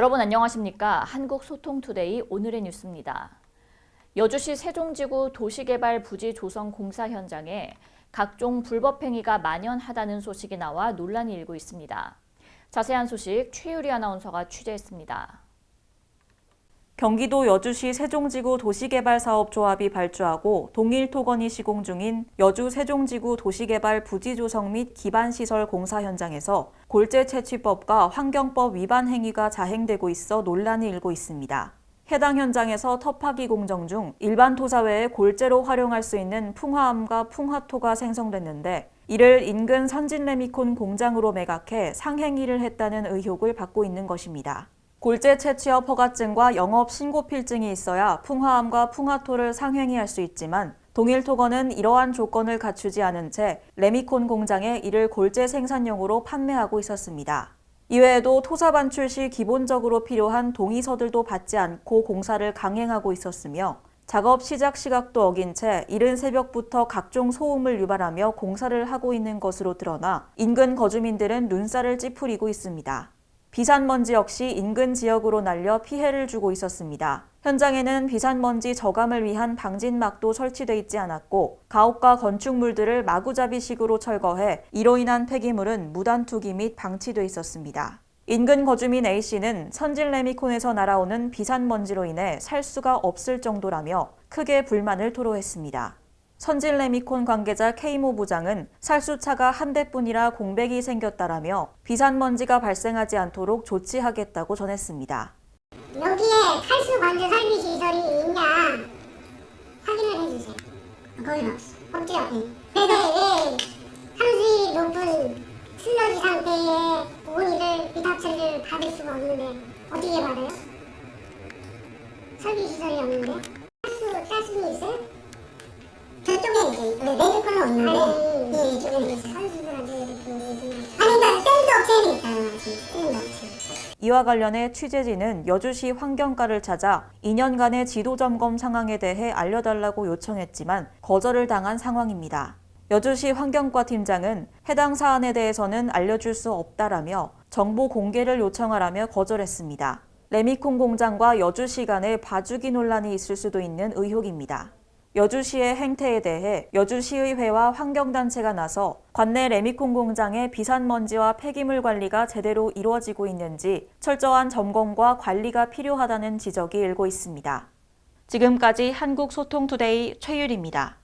여러분 안녕하십니까? 한국소통투데이 오늘의 뉴스입니다. 여주시 세종지구 도시개발 부지 조성 공사 현장에 각종 불법 행위가 만연하다는 소식이 나와 논란이 일고 있습니다. 자세한 소식 최유리 아나운서가 취재했습니다. 경기도 여주시 세종지구 도시개발사업조합이 발주하고 동일 토건이 시공 중인 여주 세종지구 도시개발 부지 조성 및 기반시설 공사 현장에서 골재 채취법과 환경법 위반 행위가 자행되고 있어 논란이 일고 있습니다. 해당 현장에서 터파기 공정 중 일반 토사 외에 골재로 활용할 수 있는 풍화암과 풍화토가 생성됐는데 이를 인근 선진 레미콘 공장으로 매각해 상행위를 했다는 의혹을 받고 있는 것입니다. 골재 채취업 허가증과 영업 신고 필증이 있어야 풍화암과 풍화토를 상행위할 수 있지만 동일 토건은 이러한 조건을 갖추지 않은 채 레미콘 공장에 이를 골재 생산용으로 판매하고 있었습니다. 이외에도 토사 반출 시 기본적으로 필요한 동의서들도 받지 않고 공사를 강행하고 있었으며 작업 시작 시각도 어긴 채 이른 새벽부터 각종 소음을 유발하며 공사를 하고 있는 것으로 드러나 인근 거주민들은 눈살을 찌푸리고 있습니다. 비산먼지 역시 인근 지역으로 날려 피해를 주고 있었습니다. 현장에는 비산먼지 저감을 위한 방진막도 설치돼 있지 않았고 가옥과 건축물들을 마구잡이식으로 철거해 이로 인한 폐기물은 무단 투기 및 방치돼 있었습니다. 인근 거주민 A씨는 선진 레미콘에서 날아오는 비산먼지로 인해 살 수가 없을 정도라며 크게 불만을 토로했습니다. 선진 레미콘 관계자 K모 부장은 살수차가 한 대뿐이라 공백이 생겼다라며 비산먼지가 발생하지 않도록 조치하겠다고 전했습니다. 여기에 탈수 관제 설비 시설이 있냐 확인을 해주세요. 거기는 없어. 없죠? 근데 왜 산수율이 높은 슬러지 상태의 고온이를 비탁 처리를 받을 수가 없는데 어떻게 받아요? 설비 시설이 없는데? 저쪽에 이제 그 레드 컬러 있는데 아니 예, 이쪽에 있어요. 산수들한테 이렇게 아니 그러니까 샌드 업체는 있잖아. 이와 관련해 취재진은 여주시 환경과를 찾아 2년간의 지도 점검 상황에 대해 알려달라고 요청했지만 거절을 당한 상황입니다. 여주시 환경과 팀장은 해당 사안에 대해서는 알려줄 수 없다라며 정보 공개를 요청하라며 거절했습니다. 레미콘 공장과 여주시 간의 봐주기 논란이 있을 수도 있는 의혹입니다. 여주시의 행태에 대해 여주시의회와 환경단체가 나서 관내 레미콘 공장의 비산먼지와 폐기물 관리가 제대로 이루어지고 있는지 철저한 점검과 관리가 필요하다는 지적이 일고 있습니다. 지금까지 한국소통투데이 최율입니다.